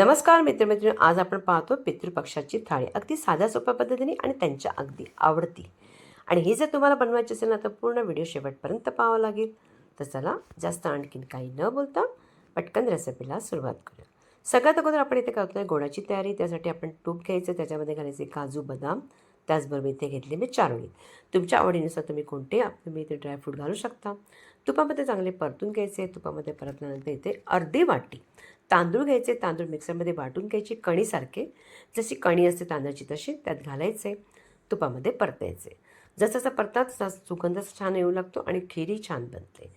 नमस्कार मित्रमैत्रिणी आज आपण पाहतो पितृपक्षाची थाळी. अगदी साध्या सोप्या पद्धतीने आणि त्यांच्या अगदी आवडती. आणि ही जर तुम्हाला बनवायची असेल ना तर पूर्ण व्हिडिओ शेवटपर्यंत पाहावा लागेल. तर चला जास्त आणखीन काही न बोलता पटकन रेसिपीला सुरुवात करूया. सगळ्यात अगोदर आपण इथे करतो आहे गोडाची तयारी. त्यासाठी आपण तूप घ्यायचं त्याच्यामध्ये घालायचे काजू बदाम त्याचबरोबर इथे घेतले मी ओळीत तुमच्या आवडीनुसार तुम्ही कोणते तुम्ही इथे ड्रायफ्रूट घालू शकता. तुपामध्ये चांगले परतून घ्यायचे तुपामध्ये परतल्यानंतर इथे अर्धी वाटी तांदूळ घ्यायचे. तांदूळ मिक्सरमध्ये वाटून घ्यायची कणीसारखे. जशी कणी असते तांदळाची तशी त्यात घालायचे. तुपामध्ये परतायचे. जसं परतात तसा सुगंध छान येऊ लागतो आणि खीरही छान बनते.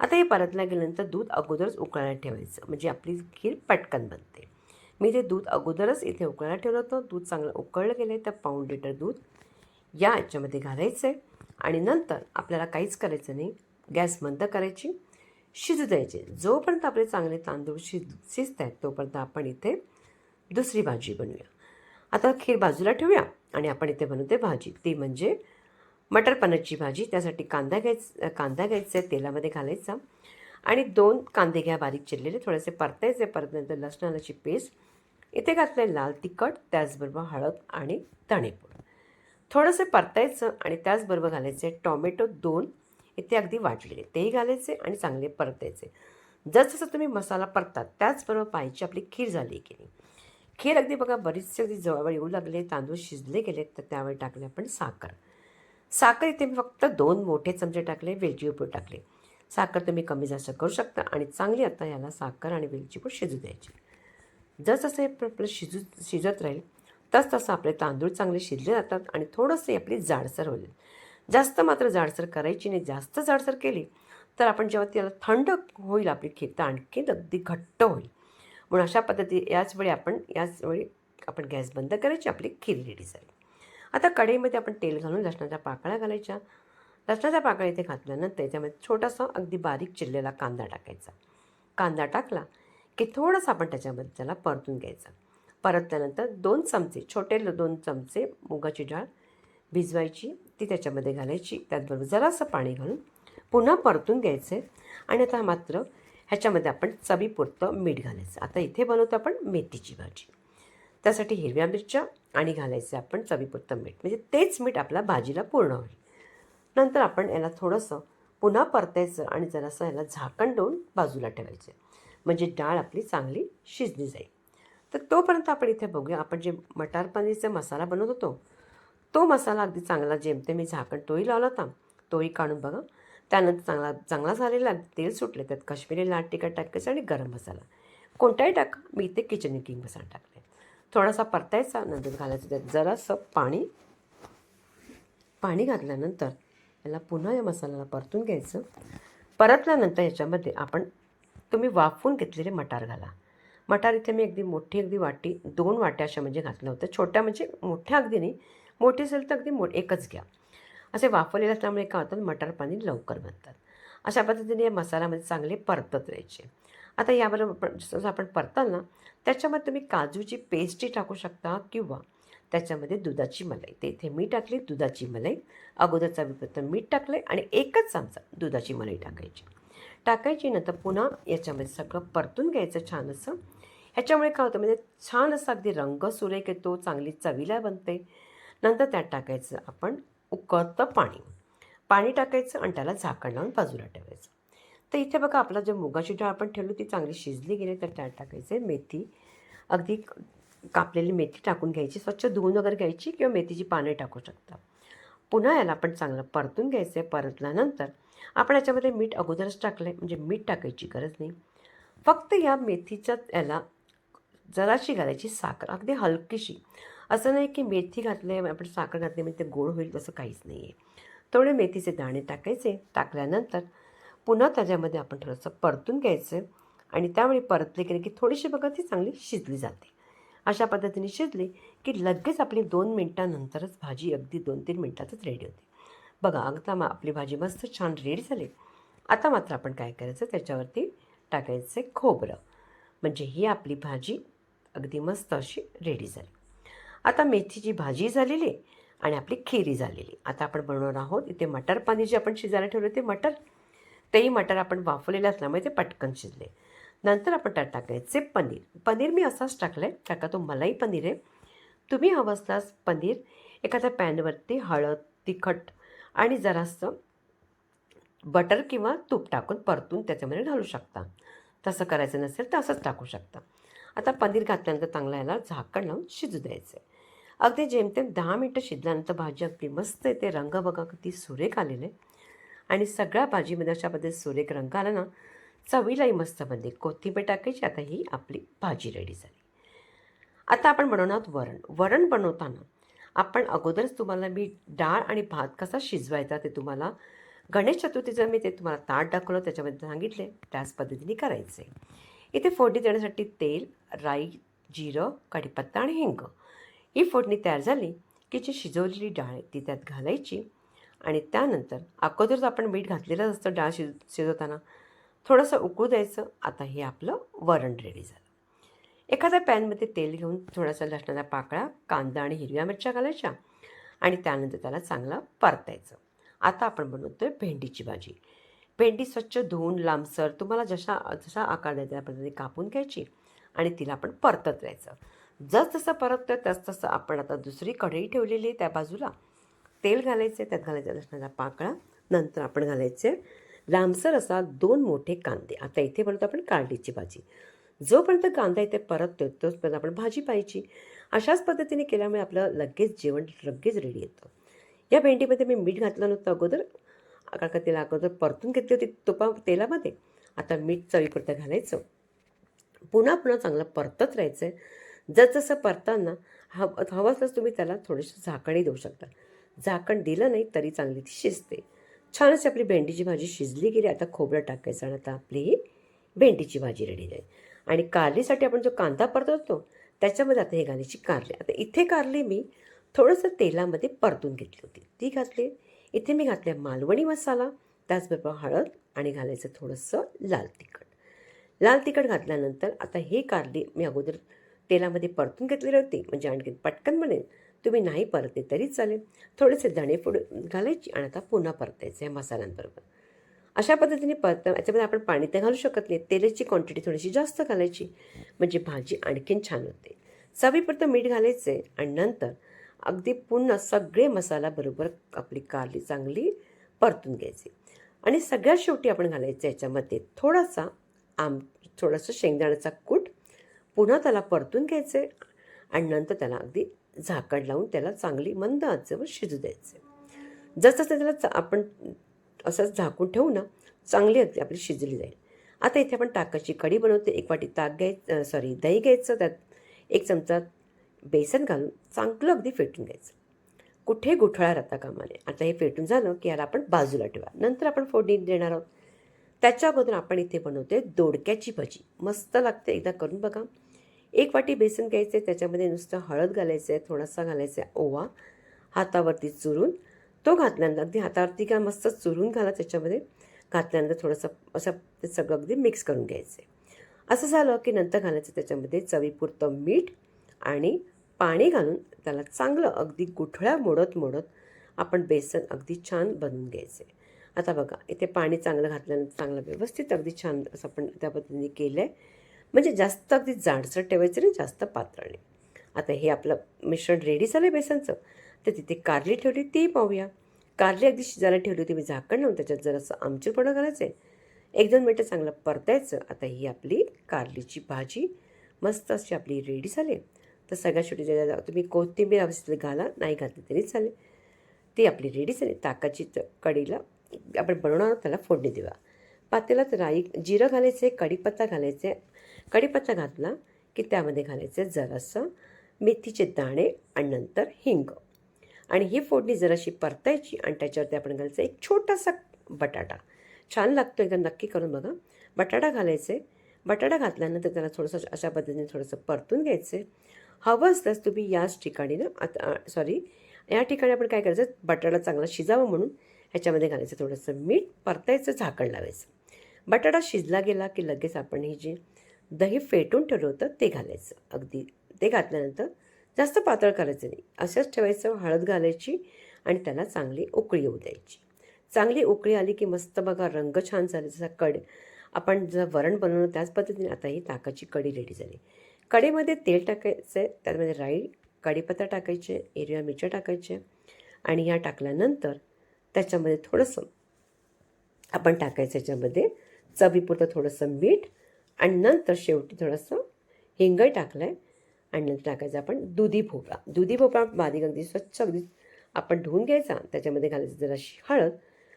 आता हे परतल्या गेल्यानंतर दूध अगोदरच उकळायला ठेवायचं. म्हणजे आपली खीर पटकन बनते. मी ते दूध अगोदरच इथे उकळायला ठेवलं होतं. दूध चांगलं उकळलं गेलं आहे तर पाऊण लिटर दूध या याच्यामध्ये घालायचं आहे आणि नंतर आपल्याला काहीच करायचं नाही. गॅस बंद करायची शिजू द्यायचे. जोपर्यंत आपले चांगले तांदूळ शिज शिजत आहेत तोपर्यंत आपण इथे दुसरी भाजी बनवूया. आता खीर बाजूला ठेवूया आणि आपण इथे बनवते भाजी. ती म्हणजे मटर पनीरची भाजी. त्यासाठी कांदा घ्यायचा कांदा घ्यायचा आहे तेलामध्ये घालायचा. आणि दोन कांदे घ्या बारीक चिरलेले. थोडेसे परतायचे परतल्यानंतर लसणाची पेस्ट इथे घातलं लाल तिखट त्याचबरोबर हळद आणि धणेपूड थोडंसं परतायचं आणि त्याचबरोबर घालायचे टॉमॅटो दोन इथे अगदी वाटलेले. तेही घालायचे आणि चांगले परतायचे. जसजसं तुम्ही मसाला परतात त्याचबरोबर पाहिजे आपली खीर झाली की नाही. खीर अगदी बघा बरीचसे अगदी जवळ येऊ लागले तांदूळ शिजले गेले तर त्यावेळी टाकले आपण साखर. साखर इथे मी फक्त दोन मोठे चमचे टाकले वेलची पूड टाकले. साखर तुम्ही कमी जास्त करू शकता आणि चांगली आता याला साखर आणि वेलची पूड शिजू द्यायची. जसजसे आपलं शिजू शिजत राहील तसतसं आपले तांदूळ चांगले शिजले जातात आणि थोडंसं आपली जाडसर होईल. जास्त मात्र जाडसर करायची नाही. जास्त जाडसर केली तर आपण जेव्हा त्याला थंड होईल आपली खीर तर अगदी घट्ट होईल. म्हणून अशा पद्धती याच वेळी आपण याच वेळी आपण गॅस बंद करायची आपली खीर रेडी झाली. आता कढईमध्ये आपण तेल घालून लसणाच्या पाकळ्या घालायच्या. लसणाच्या पाकळ्या इथे घातल्यानंतर त्याच्यामध्ये छोटासा अगदी बारीक चिरलेला कांदा टाकायचा. कांदा टाकला की थोडंसं आपण त्याच्यामध्ये त्याला परतून घ्यायचं. परतल्यानंतर दोन चमचे छोटे दोन चमचे मुगाची डाळ भिजवायची ती त्याच्यामध्ये घालायची. त्याचबरोबर जरासं पाणी घालून पुन्हा परतून घ्यायचे. आणि आता मात्र ह्याच्यामध्ये आपण चवीपुरतं मीठ घालायचं. आता इथे बनवतो आपण मेथीची भाजी. त्यासाठी हिरव्या मिरच्या आणि घालायचं आपण चवीपुरतं मीठ. म्हणजे तेच मीठ आपल्या भाजीला पूर्ण होईल. नंतर आपण याला थोडंसं पुन्हा परतायचं आणि जरासं याला झाकण देऊन बाजूला ठेवायचं. म्हणजे डाळ आपली चांगली शिजली जाईल. तर तोपर्यंत आपण इथे बघूया आपण जे मटार पनीरचा मसाला बनवत होतो तो मसाला अगदी चांगला जेमते मी झाकण तोही लावला होता तोही काढून बघा. त्यानंतर चांगला चांगला झालेला तेल सुटले त्यात काश्मीरी लाल तिखट टाकायचं आणि गरम मसाला. कोणताही टाका मी इथे किचन किंग मसाला टाकले थोडासा परतायचा नंतर घालायचं त्यात जरासं पाणी. पाणी घातल्यानंतर याला पुन्हा या मसाल्याला परतून घ्यायचं. परतल्यानंतर याच्यामध्ये आपण तुम्ही वाफवून घेतलेले मटार घाला. मटार इथे मी अगदी मोठी अगदी वाटी दोन वाट्या अशा म्हणजे घातलं होतं छोट्या म्हणजे मोठ्या अगदी नाही मोठी असेल तर अगदी मो एकच घ्या. असे वाफवलेले असल्यामुळे काय होतात मटार पाणी लवकर बनतात. अशा पद्धतीने या मसाल्यामध्ये चांगले परतत राहायचे. आता याबरोबर जसं आपण परताल ना त्याच्यामध्ये तुम्ही काजूची पेस्टही टाकू शकता किंवा त्याच्यामध्ये दुधाची मलाई. ते इथे मी टाकली दुधाची मलाई. अगोदरचा चवीपुरतं मीठ टाकलं आणि एकच चमचा दुधाची मलाई टाकायची. टाकायची नंतर पुन्हा याच्यामध्ये सगळं परतून घ्यायचं छान असं. ह्याच्यामुळे काय होतं म्हणजे छान असा अगदी रंग सुरेख येतो चांगली चवीला बनते. नंतर त्यात टाकायचं आपण उकळतं पाणी. पाणी टाकायचं आणि त्याला झाकण लावून बाजूला ठेवायचं. तर इथे बघा आपला जे मुगाची डाळ आपण ठेवली ती चांगली शिजली गेली तर त्यात टाकायचे मेथी. अगदी कापलेली मेथी टाकून घ्यायची स्वच्छ धुवून वगैरे घ्यायची किंवा मेथीची पाने टाकू शकता. पुन्हा याला आपण चांगलं परतून घ्यायचं आहे परतल्यानंतर आपण याच्यामध्ये मीठ अगोदरच टाकलं आहे म्हणजे मीठ टाकायची गरज नाही. फक्त या मेथीच्या याला जराशी घालायची साखर अगदी हलकीशी. असं नाही की मेथी घातले आपण साखर घातली म्हणजे ते गोड होईल तसं काहीच नाही आहे थोडे मेथीचे दाणे टाकायचे टाकल्यानंतर पुन्हा त्याच्यामध्ये आपण थोडंसं परतून घ्यायचं आणि त्यावेळी परतले गेले की थोडीशी बघा ती चांगली शिजली जाते. अशा पद्धतीने शिजली की लगेच आपली दोन मिनटानंतरच भाजी अगदी दोन तीन मिनटातच रेडी होते. बघा आता मग आपली भाजी मस्त छान रेडी झाली. आता मात्र आपण काय करायचं त्याच्यावरती टाकायचं खोबरं. म्हणजे ही आपली भाजी अगदी मस्त अशी रेडी झाली. आता मेथीची भाजी झालेली आणि आपली खिरी झालेली. आता आपण बनवणार आहोत इथे मटर. पाणी जे आपण शिजायला ठेवलं ते मटर. तेही मटर आपण वाफवलेलं असल्यामुळे ते पटकन शिजले. नंतर आपण त्यात टाकायचे पनीर. पनीर मी असाच टाकलं आहे टाका तो मलाई पनीर आहे. तुम्ही हवं असल्यास पनीर एखाद्या पॅनवरती हळद तिखट आणि जरासं बटर किंवा तूप टाकून परतून त्याच्यामध्ये घालू शकता. तसं करायचं नसेल तर असंच टाकू शकता. आता पनीर घातल्यानंतर चांगला याला झाकण लावून शिजू द्यायचं आहे अगदी जेमतेम दहा मिनटं शिजल्यानंतर भाजी अगदी मस्त येते. रंग बघा किती सुरेख आलेले आहे. आणि सगळ्या भाजीमध्ये अशा सुरेख रंग आला ना चवीलाही मस्त बनली. कोथिंबीर टाकायची आता ही आपली भाजी रेडी झाली. आता आपण बनवणार आहोत वरण. वरण बनवताना आपण अगोदरच तुम्हाला मी डाळ आणि भात कसा शिजवायचा ते तुम्हाला गणेश चतुर्थीचं मी ते तुम्हाला ताट दाखवलं त्याच्यामध्ये सांगितले त्याच पद्धतीने करायचे. इथे फोडणी देण्यासाठी तेल राई जिरं कढीपत्ता आणि हिंग. ही फोडणी तयार झाली की जी शिजवलेली डाळ आहे ती त्यात घालायची आणि त्यानंतर अगोदरच आपण मीठ घातलेलं असतं डाळ शिज शिजवताना. थोडंसं उकळू द्यायचं. आता हे आपलं वरण रेडी झालं. एखाद्या पॅनमध्ये तेल घेऊन थोडासा लसणाचा पाकळा कांदा आणि हिरव्या मिरच्या घालायच्या आणि त्यानंतर त्याला चांगलं परतायचं. आता आपण बनवतो आहे भेंडीची भाजी. भेंडी स्वच्छ धुवून लांबसर तुम्हाला जशा जशा आकार द्यायचा त्या पद्धतीने कापून घ्यायची आणि तिला आपण परतत राहायचं. जस जसं आहे तस तसं आपण आता दुसरी कढई ठेवलेली आहे त्या बाजूला. तेल घालायचे त्यात घालायचा लसणाचा पाकळा नंतर आपण घालायचे लांबसर असा दोन मोठे कांदे. आता इथे बनवतो आपण कारडीची भाजी. जोपर्यंत कांदा इथे परततो तोपर्यंत आपण भाजी पाहायची अशाच पद्धतीने केल्यामुळे आपलं लगेच जेवण लगेच रेडी येतं. या भेंडीमध्ये मी मीठ घातलं नव्हतं अगोदर. कारण का तिला अगोदर परतून घेतली होती तुपा तेलामध्ये. आता मीठ चवीपुरतं घालायचं. पुन्हा पुन्हा चांगलं परतत राहायचं आहे जसजसं परताना हवं हवं असल्यास तुम्ही त्याला थोडीशी झाकणही देऊ शकता. झाकण दिलं नाही तरी चांगली ती शिजते. छान अशी आपली भेंडीची भाजी शिजली गेली. आता खोबरं टाकायचं आणि आता आपली भेंडीची भाजी रेडी जाईल आणि कारलीसाठी आपण जो कांदा परतवतो त्याच्यामध्ये आता हे घालायची कारली. आता इथे कारली मी थोडंसं तेलामध्ये परतून घेतली होती. ती घातली. इथे मी घातल्या मालवणी मसाला त्याचबरोबर हळद आणि घालायचं थोडंसं लाल तिखट. लाल तिखट घातल्यानंतर आता हे कारली मी अगोदर तेलामध्ये परतून घेतलेली होती. म्हणजे आणखी पटकन बनेल. तुम्ही नाही परतले तरी चालेल. थोडेसे धणे फोड घालायची आणि आता पुन्हा परतायचं या मसाल्यांबरोबर. अशा पद्धतीने परत याच्यामध्ये आपण पाणी तर घालू शकत नाही. तेलाची क्वांटिटी थोडीशी जास्त घालायची. म्हणजे भाजी आणखीन छान होते. चवीपुरतं मीठ घालायचे आणि नंतर अगदी पुन्हा सगळे मसाला बरोबर आपली कारली चांगली परतून घ्यायची. आणि सगळ्यात शेवटी आपण घालायचं याच्यामध्ये थोडासा आम थोडासा शेंगदाण्याचा कूट पुन्हा त्याला परतून घ्यायचे आणि नंतर त्याला अगदी झाकण लावून त्याला चांगली मंद आचेवर शिजू द्यायचे. जसं त्याला चा- आपण असंच झाकून ठेवू ना चांगली अगदी आपली शिजली जाईल. आता इथे आपण ताकाची कढी बनवते. एक वाटी ताक घ्यायचं सॉरी दही घ्यायचं त्यात एक चमचा बेसन घालून चांगलं अगदी फेटून घ्यायचं. कुठे गुठळा राहता कामाने. आता हे फेटून झालं की याला आपण बाजूला ठेवा. नंतर आपण फोडणी देणार आहोत. त्याच्या अगोदर आपण इथे बनवते दोडक्याची भजी. मस्त लागते एकदा करून बघा. एक वाटी बेसन घ्यायचे त्याच्यामध्ये नुसतं हळद घालायचं आहे थोडासा घालायचा आहे ओवा. हातावरती चुरून तो घातल्यानंतर अगदी हातावरती काय मस्त चुरून घाला त्याच्यामध्ये. घातल्यानंतर थोडंसं असं ते सगळं अगदी मिक्स करून घ्यायचं. आहे असं झालं की नंतर घालायचं त्याच्यामध्ये चवीपुरतं मीठ आणि पाणी घालून त्याला चांगलं अगदी गुठळ्या मोडत मोडत आपण बेसन अगदी छान बनवून घ्यायचे. आता बघा इथे पाणी चांगलं घातल्यानंतर चांगलं व्यवस्थित अगदी छान असं आपण त्या पद्धतीने केलं आहे म्हणजे जास्त अगदी जाडसर ठेवायचं नाही जास्त पातळ नाही. आता हे आपलं मिश्रण रेडी झालं आहे बेसनचं. तर तिथे कारली ठेवली ती पाहूया. कारली अगदी शिजायला ठेवली होती. मी झाकण लावून त्याच्यात जरासं आमचूरपणा पडं घालायचं. आहे एक दोन मिनटं चांगलं परतायचं. आता ही आपली कारलीची भाजी मस्त अशी आपली रेडी झाली तर सगळ्या शेवटी ज्या तुम्ही कोथिंबीर अवस्थेत घाला. नाही घातली तरी चालेल. ती आपली रेडी झाली. ताकाची कडीला कढीला आपण बनवणार त्याला फोडणी देवा. पातेलात राई जिरं घालायचं आहे कढीपत्ता घालायचे. कढीपत्ता घातला की त्यामध्ये घालायचे जरासं मेथीचे दाणे आणि नंतर हिंग. आणि ही फोडणी जराशी परतायची आणि त्याच्यावरती आपण घालायचं एक छोटासा बटाटा. छान लागतो एकदा नक्की करून बघा. बटाटा घालायचे. बटाटा घातल्यानंतर त्याला थोडंसं अशा पद्धतीने थोडंसं परतून घ्यायचे. हवं असल्यास तुम्ही याच ठिकाणी ना आता सॉरी या ठिकाणी आपण काय करायचं? बटाटा चांगला शिजावा म्हणून ह्याच्यामध्ये घालायचं. थोडंसं मीठ परतायचं झाकण लावायचं. बटाटा शिजला गेला की लगेच आपण हे जे दही फेटून ठेवलं होतं ते घालायचं. अगदी ते घातल्यानंतर जास्त पातळ करायचं नाही. असंच ठेवायचं हळद घालायची आणि त्याला चांगली उकळी येऊ द्यायची. चांगली उकळी आली की मस्त बघा रंग छान झाला जसा कड आपण जर वरण बनवलं त्याच पद्धतीने आता ही ताकाची कढी रेडी झाली. कढीमध्ये तेल टाकायचं आहे त्यामध्ये राई कढीपत्ता टाकायचे हिरव्या मिरच्या टाकायचे आणि ह्या टाकल्यानंतर त्याच्यामध्ये थोडंसं आपण टाकायचं याच्यामध्ये चवीपुरतं थोडंसं मीठ आणि नंतर शेवटी थोडंसं हिंगळ टाकलं आहे आणि नंतर टाकायचं आपण दुधी भोपळा. दुधी भोपळा बारीक अगदी स्वच्छ अगदी आपण धुवून घ्यायचा त्याच्यामध्ये घालायचं जराशी हळद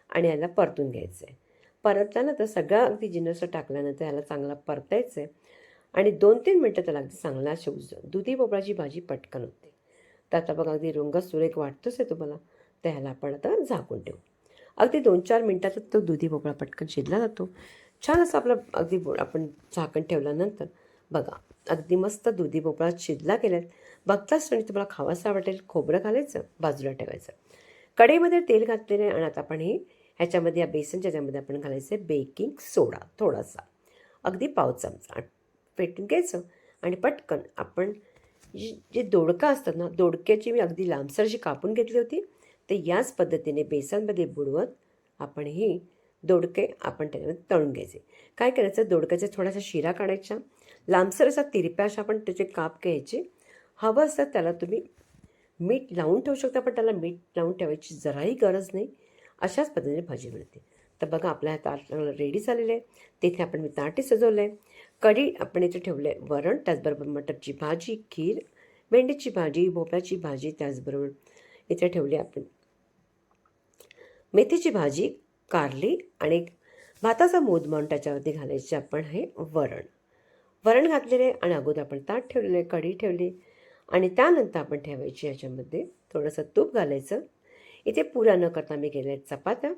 आणि याला परतून घ्यायचं आहे परतल्यानंतर सगळा अगदी जिन्नस टाकल्यानंतर याला चांगला परतायचं आहे आणि दोन तीन मिनटं त्याला अगदी चांगला शिवजो दुधी भोपळाची भाजी पटकन होते. तर आता बघा अगदी रंग सुरेख वाटतोच आहे तुम्हाला. तर ह्याला आपण आता झाकून ठेवू. अगदी दोन चार मिनटातच तो दुधी भोपळा पटकन शिजला जातो. छान असं आपलं अगदी आपण झाकण ठेवल्यानंतर बघा अगदी मस्त दुधी भोपळा शिजला केल्यात बघताच आणि तुम्हाला खावासा वाटेल. खोबरं घालायचं बाजूला ठेवायचं. कढईमध्ये तेल घातलेलं आहे आणि आता आपण हे ह्याच्यामध्ये या बेसनच्या ह्याच्यामध्ये आपण घालायचं आहे बेकिंग सोडा थोडासा. अगदी पाव चमचा. फेटून घ्यायचं आणि पटकन आपण जी- जे दोडका असतात ना दोडक्याची मी अगदी लांबसर जी कापून घेतली होती ते याच पद्धतीने बेसनमध्ये बुडवत आपण ही दोडके आपण त्याच्यामध्ये तळून घ्यायचे. काय करायचं? दोडक्याचा थोडासा शिरा काढायचा. लांबसर असा तिरप्या अशा आपण त्याचे काप घ्यायचे. हवं असतं त्याला तुम्ही मीठ लावून ठेवू शकता पण त्याला मीठ लावून ठेवायची जराही गरज नाही. अशाच पद्धतीने भाजी मिळते तर बघा आपल्या ताट रेडी झालेलं आहे. तिथे आपण मी ताटे सजवलं आहे कढी आपण इथे ठेवलं आहे वरण त्याचबरोबर मटरची भाजी खीर भेंडीची भाजी भोपळ्याची भाजी त्याचबरोबर इथे ठेवली आपण मेथीची भाजी कारली आणि भाताचा मोद म्हणून त्याच्यावरती घालायचे आपण हे वरण. वरण घातलेले आहे आणि अगोदर आपण ताट ठेवलेले आहे कढी ठेवली आणि त्यानंतर आपण ठेवायची याच्यामध्ये थोडंसं तूप घालायचं. इथे पुऱ्या न करता मी गेले आहेत चपात्या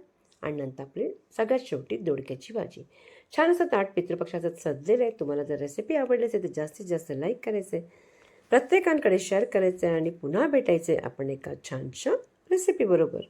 आणि नंतर आपली सगळ्यात शेवटी दोडक्याची भाजी. छान असं ताट पितृपक्षाचं सजलेलं आहे. तुम्हाला जर रेसिपी आवडली असेल तर जास्तीत जास्त लाईक करायचं आहे प्रत्येकांकडे शेअर करायचं आहे आणि पुन्हा भेटायचं आहे आपण एका छानशा रेसिपीबरोबर